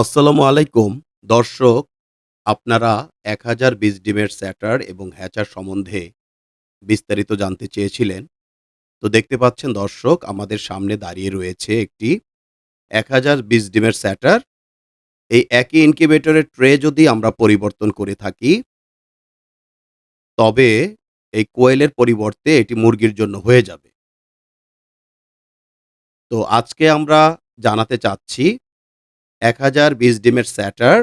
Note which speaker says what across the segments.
Speaker 1: আসসালামু আলাইকুম। দর্শক, আপনারা এক হাজার বীজ ডিমের স্যাটার এবং হ্যাচার সম্বন্ধে বিস্তারিত জানতে চেয়েছিলেন। তো দেখতে পাচ্ছেন দর্শক, আমাদের সামনে দাঁড়িয়ে রয়েছে একটি এক হাজার বীজ ডিমের স্যাটার। এই একই ইনকিউবেটরের ট্রে যদি আমরা পরিবর্তন করে থাকি, তবে এই কোয়েলের পরিবর্তে এটি মুরগির জন্য হয়ে যাবে। তো আজকে আমরা জানাতে চাচ্ছি এক হাজার বিশ ডিমের স্যাটার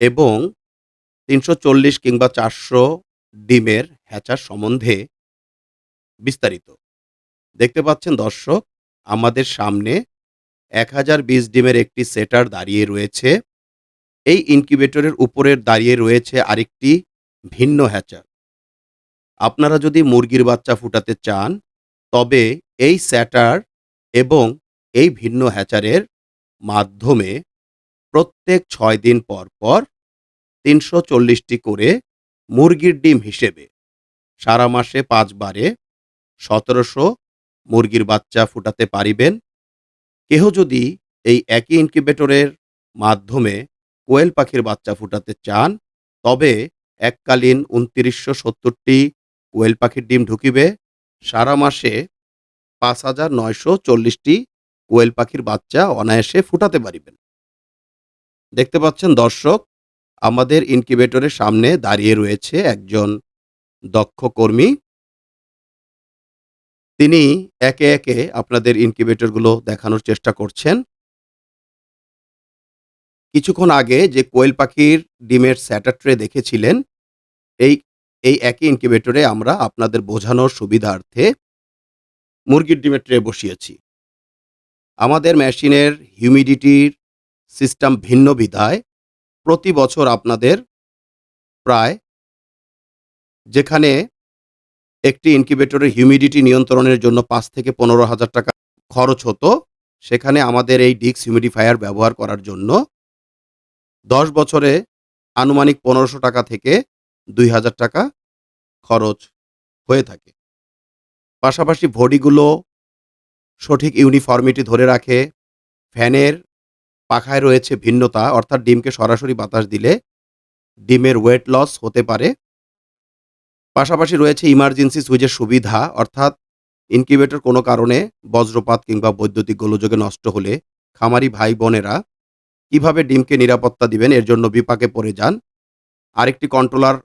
Speaker 1: এবং তিনশো চল্লিশ কিংবা চারশো ডিমের হ্যাচার সম্বন্ধে বিস্তারিত। দেখতে পাচ্ছেন দর্শক, আমাদের সামনে এক হাজার বিশ ডিমের একটি সেটার দাঁড়িয়ে রয়েছে। এই ইনকিউবেটরের উপরের দাঁড়িয়ে রয়েছে আরেকটি ভিন্ন হ্যাচার। আপনারা যদি মুরগির বাচ্চা ফুটাতে চান, তবে এই স্যাটার এবং এই ভিন্ন হ্যাচারের মাধ্যমে প্রত্যেক ছয় দিন পর পর তিনশো চল্লিশটি করে মুরগির ডিম হিসেবে সারা মাসে পাঁচবারে সতেরোশো মুরগির বাচ্চা ফুটাতে পারিবেন। কেহ যদি এই একই ইনকিউবেটরের মাধ্যমে কোয়েল পাখির বাচ্চা ফুটাতে চান, তবে এককালীন উনত্রিশশো সত্তরটি কোয়েল পাখির ডিম ঢুকিবে। সারা মাসে পাঁচ হাজার নয়শো চল্লিশটি কোয়েল পাখির বাচ্চা অনায়াসে ফুটাতে পারিবেন। দেখতে পাচ্ছেন দর্শক, আমাদের ইনকিউবেটরের সামনে দাঁড়িয়ে রয়েছে একজন দক্ষ কর্মী। তিনি একে একে আপনাদের ইনকিউবেটরগুলো দেখানোর চেষ্টা করছেন। কিছুক্ষণ আগে যে কোয়েল পাখির ডিমের স্যাটার ট্রে দেখেছিলেন, এই এই একই ইনকিউবেটরে আমরা আপনাদের বোঝানোর সুবিধার্থে মুরগির ডিমের ট্রে বসিয়েছি। আমাদের মেশিনের হিউমিডিটির সিস্টেম ভিন্ন বিধায় প্রতি বছর আপনাদের প্রায় যেখানে একটি ইনকিউবেটরের হিউমিডিটি নিয়ন্ত্রণের জন্য পাঁচ থেকে পনেরো হাজার টাকা খরচ হতো, সেখানে আমাদের এই ডিক্স হিউমিডিফায়ার ব্যবহার করার জন্য দশ বছরে আনুমানিক পনেরোশো টাকা থেকে দুই হাজার টাকা খরচ হয়ে থাকে। পাশাপাশি ভডিগুলো সঠিক ইউনিফর্মিটি ধরে রাখে, ফ্যানের পাখায় রয়েছে ভিন্নতা, অর্থাৎ ডিমকে সরাসরি বাতাস দিলে ডিমের ওয়েট লস হতে পারে। পাশাপাশি রয়েছে ইমার্জেন্সি সুইচের সুবিধা, অর্থাৎ ইনকিউবেটর কোনো কারণে বজ্রপাত কিংবা বৈদ্যুতিক গোলযোগে নষ্ট হলে খামারি ভাই বোনেরা কীভাবে ডিমকে নিরাপত্তা দিবেন, এর জন্য বিপাকে পড়ে যান। আরেকটি কন্ট্রোলার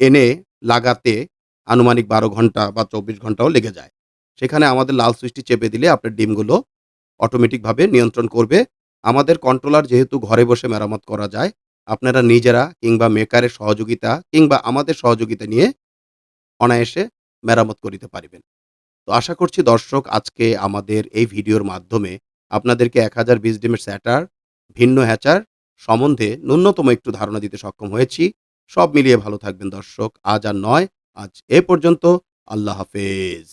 Speaker 1: এনে লাগাতে আনুমানিক বারো ঘণ্টা বা চব্বিশ ঘন্টাও লেগে যায়। সেখানে আমাদের লাল সুইচটি চেপে দিলে আপনার ডিমগুলো অটোমেটিকভাবে নিয়ন্ত্রণ করবে। আমাদের কন্ট্রোলার যেহেতু ঘরে বসে মেরামত করা যায়, আপনারা নিজেরা কিংবা মেকারের সহযোগিতা কিংবা আমাদের সহযোগিতা নিয়ে অনায়াসে মেরামত করিতে পারিবেন। তো আশা করছি দর্শক, আজকে আমাদের এই ভিডিওর মাধ্যমে আপনাদেরকে এক হাজার বিশ ডিমের স্যাটার, ভিন্ন হ্যাচার সম্বন্ধে ন্যূনতম একটু ধারণা দিতে সক্ষম হয়েছি। সব মিলিয়ে ভালো থাকবেন দর্শক, আজ আর নয়, আজ এ পর্যন্ত, আল্লাহ হাফেজ।